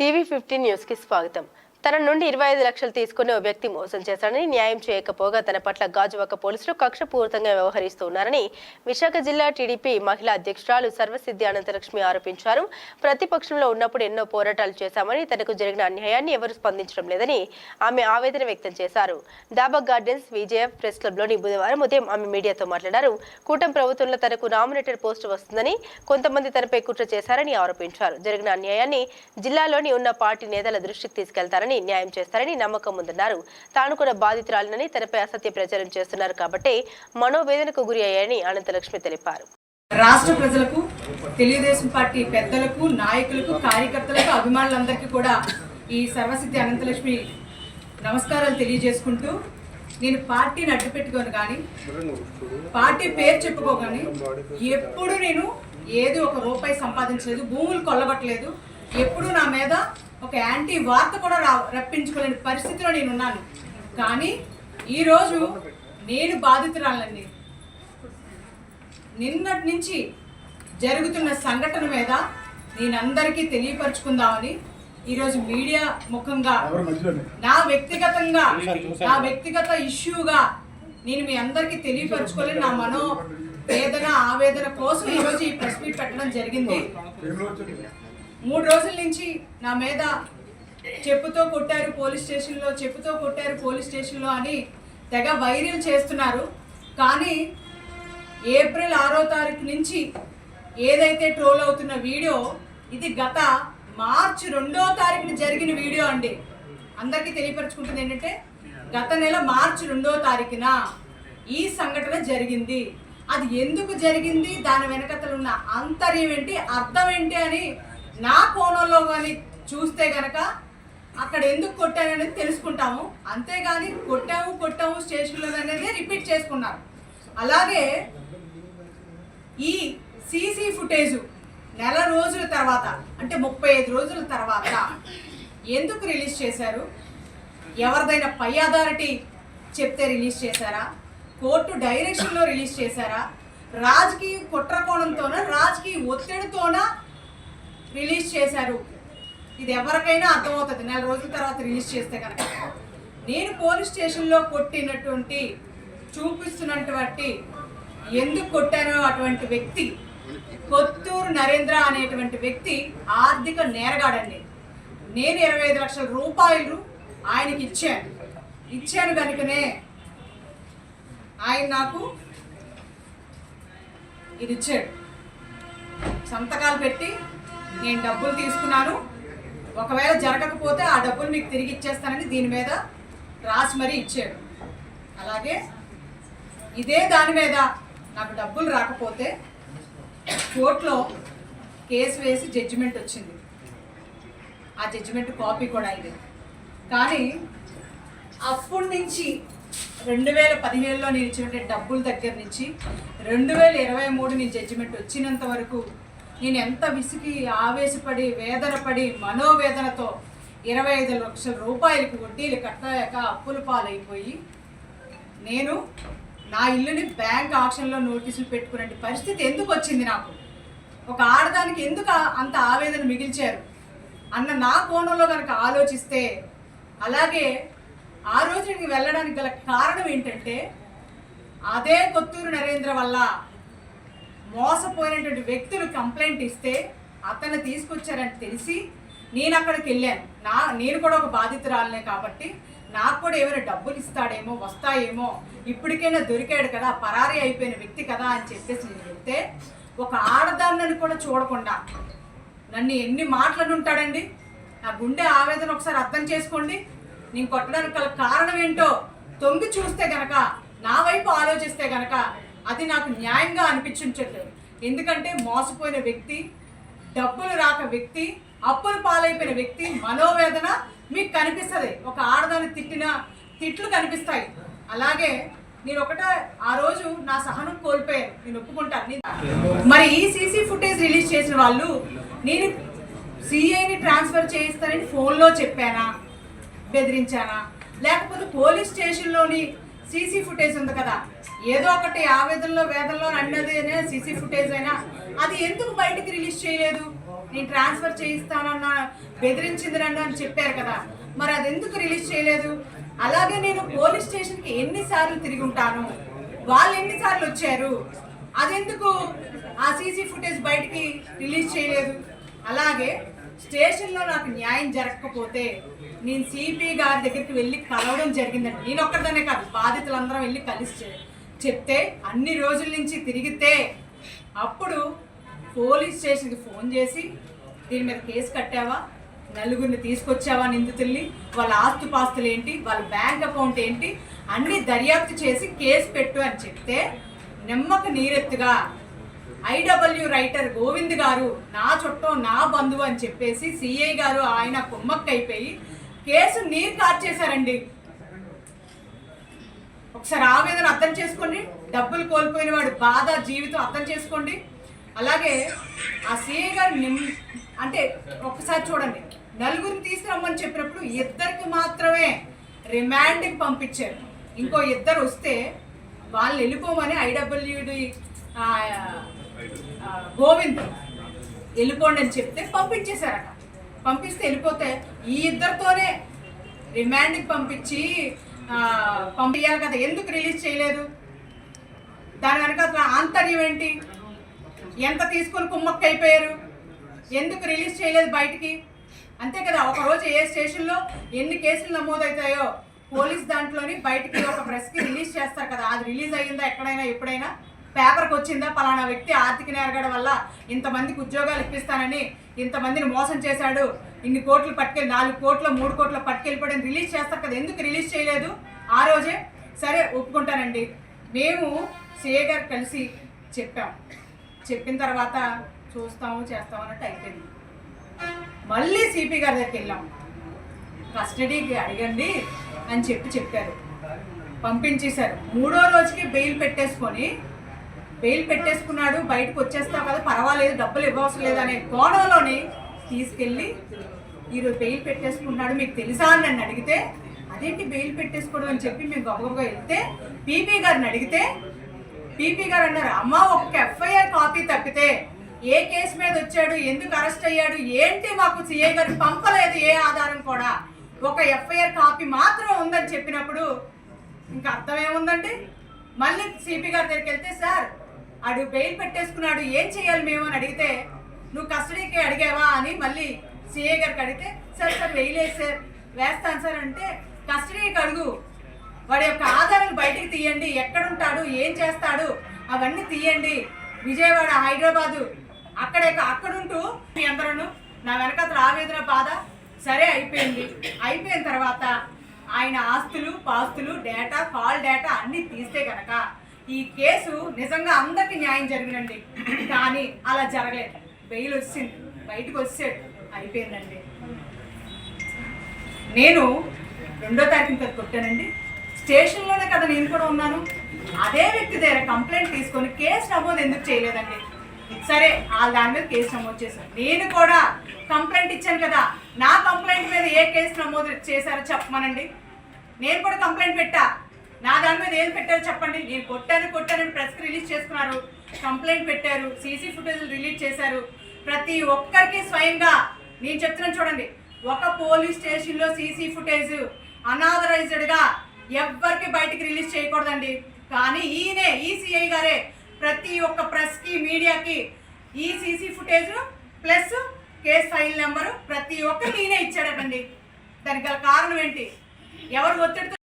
TV fifteen news కి స్వాగతం తన నుండి ఇరవై ఐదు లక్షలు తీసుకుని ఓ వ్యక్తి మోసం చేశాడని న్యాయం చేయకపోగా తన పట్ల గాజువాక పోలీసులు కక్షపూరితంగా వ్యవహరిస్తూ ఉన్నారని విశాఖ జిల్లా టీడీపీ మహిళా అధ్యక్షురాలు సర్వసిద్ధి అనంతలక్ష్మి ఆరోపించారు. ప్రతిపక్షంలో ఉన్నప్పుడు ఎన్నో పోరాటాలు చేశామని తనకు జరిగిన అన్యాయాన్ని ఎవరు స్పందించడం లేదని ఆమె ఆవేదన వ్యక్తం చేశారు. డాబా గార్డెన్స్ విజయఫ్ ప్రెస్ క్లబ్లోని బుధవారం ఉదయం ఆమె మీడియాతో మాట్లాడారు. కూటమి ప్రభుత్వంలో తనకు నామినేటెడ్ పోస్టు వస్తుందని కొంతమంది తనపై కుట్ర చేశారని ఆరోపించారు. జరిగిన అన్యాయాన్ని జిల్లాలోని ఉన్న పార్టీ నేతల దృష్టికి తీసుకెళ్తారని న్యాయం చేస్తారని నమ్మకం ఉందన్నారు. తాను కూడా బాధితురాలినని తనపై అసత్య ప్రచారం చేస్తున్నారు కాబట్టి మనోవేదనకు గురి అయ్యాయని అనంతలక్ష్మి తెలిపారు. రాష్ట్ర ప్రజలకు తెలుగుదేశం పార్టీ పెద్దలకు నాయకులకు కార్యకర్తలకు అభిమానులందరికీ కూడా ఈ సర్వసిద్ధి అనంతలక్ష్మి నమస్కారాలు తెలియజేసుకుంటూ నేను పార్టీని అడ్డు పెట్టుకోను కానీ పార్టీ పేరు చెప్పుకోగాని ఎప్పుడు నేను ఏది ఒక రూపాయి సంపాదించలేదు భూములు కొల్లగొట్టలేదు ఎప్పుడు నా మీద ఒక యాంటీ వార్త కూడా రా రప్పించుకోలేని పరిస్థితిలో నేను ఉన్నాను కానీ ఈరోజు నేను బాధితురాలండి నిన్నటి నుంచి జరుగుతున్న సంఘటన మీద నేనందరికీ తెలియపరుచుకుందామని ఈరోజు మీడియా ముఖంగా నా వ్యక్తిగతంగా నా వ్యక్తిగత ఇష్యూగా నేను మీ అందరికీ తెలియపరచుకోలేని నా మనో వేదన ఆవేదన కోసం ఈరోజు ఈ ప్రెస్ మీట్ పెట్టడం జరిగింది. మూడు రోజుల నుంచి నా మీద చెప్పుతో కొట్టారు పోలీస్ స్టేషన్లో చెప్పుతో కొట్టారు పోలీస్ స్టేషన్లో అని తెగ వైరల్ చేస్తున్నారు. కానీ ఏప్రిల్ ఆరో తారీఖు నుంచి ఏదైతే ట్రోల్ అవుతున్న వీడియో ఇది గత మార్చి రెండో తారీఖున జరిగిన వీడియో అండి. అందరికీ తెలియపరచుకుంటుంది ఏంటంటే గత నెల మార్చి రెండో తారీఖున ఈ సంఘటన జరిగింది. అది ఎందుకు జరిగింది? దాని వెనకతలు ఉన్న అంతర్యం ఏంటి? అర్థం ఏంటి అని నా కోణంలో కానీ చూస్తే గనక అక్కడ ఎందుకు కొట్టాను అనేది తెలుసుకుంటాము. అంతేగాని కొట్టాము కొట్టాము స్టేషన్లో అనేది రిపీట్ చేసుకున్నారు. అలాగే ఈ సీసీ ఫుటేజు నెల రోజుల తర్వాత అంటే ముప్పై ఐదు రోజుల తర్వాత ఎందుకు రిలీజ్ చేశారు? ఎవరిదైనా పై అథారిటీ చెప్తే రిలీజ్ చేశారా? కోర్టు డైరెక్షన్లో రిలీజ్ చేశారా? రాజకీయ కుట్ర కోణంతోన రాజకీయ ఒత్తిడితోన రిలీజ్ చేశారు. ఇది ఎవరికైనా అర్థమవుతుంది. నెల రోజుల తర్వాత రిలీజ్ చేస్తే కనుక. నేను పోలీస్ స్టేషన్లో కొట్టినటువంటి చూపిస్తున్నటువంటి ఎందుకు కొట్టానో అటువంటి వ్యక్తి కొత్తూరు నరేంద్ర అనేటువంటి వ్యక్తి ఆర్థిక నేరగాడండి. నేను ఇరవై ఐదు లక్షల రూపాయలు ఆయనకి ఇచ్చాను. ఇచ్చాను కనుకనే ఆయన నాకు ఇది ఇచ్చాడు. సంతకాలు పెట్టి నేను డబ్బులు తీసుకున్నాను. ఒకవేళ జరగకపోతే ఆ డబ్బులు మీకు తిరిగి ఇచ్చేస్తానని దీని మీద రాసి మరీ ఇచ్చాడు. అలాగే ఇదే దాని మీద నాకు డబ్బులు రాకపోతే కోర్టులో కేసు వేసి జడ్జిమెంట్ వచ్చింది. ఆ జడ్జిమెంట్ కాపీ కూడా అయింది కానీ అప్పటి నుంచి రెండు వేల పదిహేడులో నేను ఇచ్చినటువంటి డబ్బుల దగ్గర నుంచి రెండు వేల ఇరవై మూడు నీ జడ్జిమెంట్ వచ్చినంత వరకు నేను ఎంత విసిగి ఆవేశపడి వేదనపడి మనోవేదనతో ఇరవై ఐదు లక్షల రూపాయలకి వడ్డీలు కట్టలేక అప్పుల పాలైపోయి నేను నా ఇల్లుని బ్యాంక్ ఆక్షన్లో నోటీసులు పెట్టుకునే పరిస్థితి ఎందుకు వచ్చింది నాకు? ఒక ఆడదానికి ఎందుకు అంత ఆవేదన మిగిల్చారు? అన్న నా కోణంలో కనుక ఆలోచిస్తే అలాగే ఆ రోజు నేను వెళ్ళడానికి గల కారణం ఏంటంటే అదే కొత్తూరు నరేంద్ర వల్ల మోసపోయినటువంటి వ్యక్తులు కంప్లైంట్ ఇస్తే అతన్ని తీసుకొచ్చారని తెలిసి నేను అక్కడికి వెళ్ళాను. నా నేను కూడా ఒక బాధితురాలనే కాబట్టి నాకు కూడా ఏమైనా డబ్బులు ఇస్తాడేమో వస్తాయేమో ఇప్పటికైనా దొరికాడు కదా పరారీ అయిపోయిన వ్యక్తి కదా అని చెప్పేసి నేను చెప్తే ఒక ఆడదాన్ని కూడా చూడకుండా నన్ను ఎన్ని మాటలను ఉంటాడండి? నా గుండె ఆవేదన ఒకసారి అర్థం చేసుకోండి. నేను కొట్టడానికి గల కారణం ఏంటో తొంగి చూస్తే గనక నా వైపు ఆలోచిస్తే గనక అది నాకు న్యాయంగా అనిపించట్లేదు ఎందుకంటే మోసపోయిన వ్యక్తి డబ్బులు రాక వ్యక్తి అప్పులు పాలైపోయిన వ్యక్తి మనోవేదన మీకు కనిపిస్తుంది. ఒక ఆడదాన్ని తిట్టిన తిట్లు కనిపిస్తాయి. అలాగే నేను ఒకట ఆ రోజు నా సహనం కోల్పోయాను. నేను ఒప్పుకుంటాను మరి ఈ సీసీ ఫుటేజ్ రిలీజ్ చేసిన వాళ్ళు నేను సిఐని ట్రాన్స్ఫర్ చేయిస్తానని ఫోన్లో చెప్పానా? బెదిరించానా? లేకపోతే పోలీస్ స్టేషన్లోని సీసీ ఫుటేజ్ ఉంది కదా. ఏదో ఒకటి ఆవేదనలో వేదనలో అన్నది సీసీ ఫుటేజ్ అయినా అది ఎందుకు బయటికి రిలీజ్ చేయలేదు? నేను ట్రాన్స్ఫర్ చేయిస్తానన్న బెదిరించింది నన్ను అని చెప్పారు కదా. మరి అది ఎందుకు రిలీజ్ చేయలేదు? అలాగే నేను పోలీస్ స్టేషన్కి ఎన్నిసార్లు తిరిగి ఉంటాను? వాళ్ళు ఎన్నిసార్లు వచ్చారు? అదెందుకు ఆ సీసీ ఫుటేజ్ బయటికి రిలీజ్ చేయలేదు? అలాగే స్టేషన్లో నాకు న్యాయం జరగకపోతే నేను సిపి గారి దగ్గరికి వెళ్ళి కలవడం జరిగిందండి. నేను ఒక్కరితోనే కాదు బాధితులందరం వెళ్ళి కలిసి చెప్తే అన్ని రోజుల నుంచి తిరిగితే అప్పుడు పోలీస్ స్టేషన్కి ఫోన్ చేసి దీని మీద కేసు కట్టావా? నలుగురిని తీసుకొచ్చావా నిందితుల్ని? వాళ్ళ ఆస్తుపాస్తులు ఏంటి? వాళ్ళ బ్యాంక్ అకౌంట్ ఏంటి? అన్ని దర్యాప్తు చేసి కేసు పెట్టు అని చెప్తే నెమ్మక నీరెత్తుగా ఐడబ్ల్యూ రైటర్ గోవింద్ గారు నా చుట్టం నా బంధువు అని చెప్పేసి సిఐ గారు ఆయన కుమ్మక్కైపోయి కేసు నీరు కార్చేశారండి ఒకసారి ఆవేదన అర్థం చేసుకోండి. డబ్బులు కోల్పోయిన వాడు బాధ జీవితం అర్థం చేసుకోండి. అలాగే ఆ సీఏ గారు అంటే ఒకసారి చూడండి. నలుగురిని తీసుకురమ్మని చెప్పినప్పుడు ఇద్దరికి మాత్రమే రిమాండ్కి పంపించారు. ఇంకో ఇద్దరు వస్తే వాళ్ళు వెళ్ళిపోమని ఐడబ్ల్యూడి గోవింద్ వెళ్ళిపోండి అని చెప్తే పంపించేశారట. పంపిస్తే వెళ్ళిపోతే ఈ ఇద్దరితోనే రిమాండ్కి పంపించి పంపించాలి కదా. ఎందుకు రిలీజ్ చేయలేదు? దాని వెనక ఆంతర్యం ఏంటి? ఎంత తీసుకొని కుమ్మక్క అయిపోయారు ఎందుకు రిలీజ్ చేయలేదు బయటికి? అంతే కదా ఒకరోజు ఏ స్టేషన్లో ఎన్ని కేసులు నమోదవుతాయో పోలీస్ దాంట్లోని బయటికి ఒక ప్రెస్కి రిలీజ్ చేస్తారు కదా. అది రిలీజ్ అయ్యిందా ఎక్కడైనా ఎప్పుడైనా? పేపర్కి వచ్చిందా? పలానా వ్యక్తి ఆర్థిక నేరగడ వల్ల ఇంతమందికి ఉద్యోగాలు ఇప్పిస్తానని ఇంతమందిని మోసం చేశాడు. ఇన్ని కోట్లు పట్టుకెళ్ళి నాలుగు కోట్ల మూడు కోట్ల పట్టుకెళ్ళిపోవడం రిలీజ్ చేస్తారు కదా ఎందుకు రిలీజ్ చేయలేదు? ఆ రోజే? సరే ఒప్పుకుంటానండి. మేము సిఏ గారు కలిసి చెప్పాం. చెప్పిన తర్వాత చూస్తాము చేస్తాము అన్నట్టు అయిపోయింది. మళ్ళీ సిపి గారి దగ్గరికి వెళ్ళాం. కస్టడీకి అడగండి అని చెప్పి చెప్పారు. పంపించేశారు. మూడో రోజుకి బెయిల్ పెట్టేసుకొని బెయిల్ పెట్టేసుకున్నాడు బయటకు వచ్చేస్తావు కదా పర్వాలేదు డబ్బులు ఇవ్వవసరం లేదు అనే తీసుకెళ్ళి ఈరోజు బెయిల్ పెట్టేసుకున్నాడు. మీకు తెలుసా అని నన్ను అడిగితే అదేంటి బెయిల్ పెట్టేసుకోవడం? అని చెప్పి మేము గబగబగా వెళ్తే పీపీ గారిని అడిగితే పీపీ గారు అన్నారు అమ్మ ఒక్క ఎఫ్ఐఆర్ కాపీ తప్పితే ఏ కేసు మీద వచ్చాడు ఎందుకు అరెస్ట్ అయ్యాడు ఏంటి మాకు సిఐ గారు పంపలేదు ఏ ఆధారం కూడా? ఒక ఎఫ్ఐఆర్ కాపీ మాత్రం ఉందని చెప్పినప్పుడు ఇంకా అర్థం ఏముందండి? మళ్ళీ సిపి గారి దగ్గరికి వెళ్తే సార్ ఆడు బెయిల్ పెట్టేసుకున్నాడు ఏం చేయాలి మేము అని అడిగితే నువ్వు కస్టడీకి అడిగావా? అని మళ్ళీ సిఏ గారికి అడిగితే సార్ సార్ వేయలేదు సార్ వేస్తాను సార్. అంటే కస్టడీకి అడుగు. వాడి యొక్క ఆధారాలు బయటికి తీయండి. ఎక్కడుంటాడు? ఏం చేస్తాడు? అవన్నీ తీయండి. విజయవాడ హైదరాబాదు అక్కడే అక్కడుంటూ మీ అందరూ నా వెనకాతల ఆవేదన బాధ సరే అయిపోయింది. అయిపోయిన తర్వాత ఆయన ఆస్తులు పాస్తులు డేటా కాల్ డేటా అన్నీ తీస్తే కనుక ఈ కేసు నిజంగా అందరికి న్యాయం జరిగినండి కానీ అలా జరగలేదు. బెయిల్ వచ్చింది. బయటకు వచ్చాడు. అయిపోయిందండి. నేను రెండో తారీఖు కదా కొట్టానండి. స్టేషన్లోనే కదా నేను కూడా ఉన్నాను. అదే వ్యక్తి దగ్గర కంప్లైంట్ తీసుకొని కేసు నమోదు ఎందుకు చేయలేదండి? సరే వాళ్ళ దాని మీద కేసు నమోదు చేశాను. నేను కూడా కంప్లైంట్ ఇచ్చాను కదా. నా కంప్లైంట్ మీద ఏ కేసు నమోదు చేశారో చెప్పమనండి. నేను కూడా కంప్లైంట్ పెట్టా. నా దాని మీద ఏం పెట్టారు చెప్పండి? నేను కొట్టాను కొట్టానని ప్రెస్కి రిలీజ్ చేసుకున్నారు. కంప్లైంట్ పెట్టారు సీసీ ఫుటేజ్ రిలీజ్ చేశారు. ప్రతి ఒక్కరికి స్వయంగా నేను చెప్తున్నాను చూడండి. ఒక పోలీస్ స్టేషన్లో సీసీ ఫుటేజ్ అనాథరైజ్డ్గా ఎవ్వరికి బయటికి రిలీజ్ చేయకూడదండి. కానీ ఈయనే ఈసీఐ గారే ప్రతి ఒక్క ప్రెస్కి మీడియాకి ఈ CC footage plus case file number ప్రతి ఒక్కరికి ఈయనే ఇచ్చాడటండి. దానికి గల కారణం ఏంటి? ఎవరు ఒత్తిడితో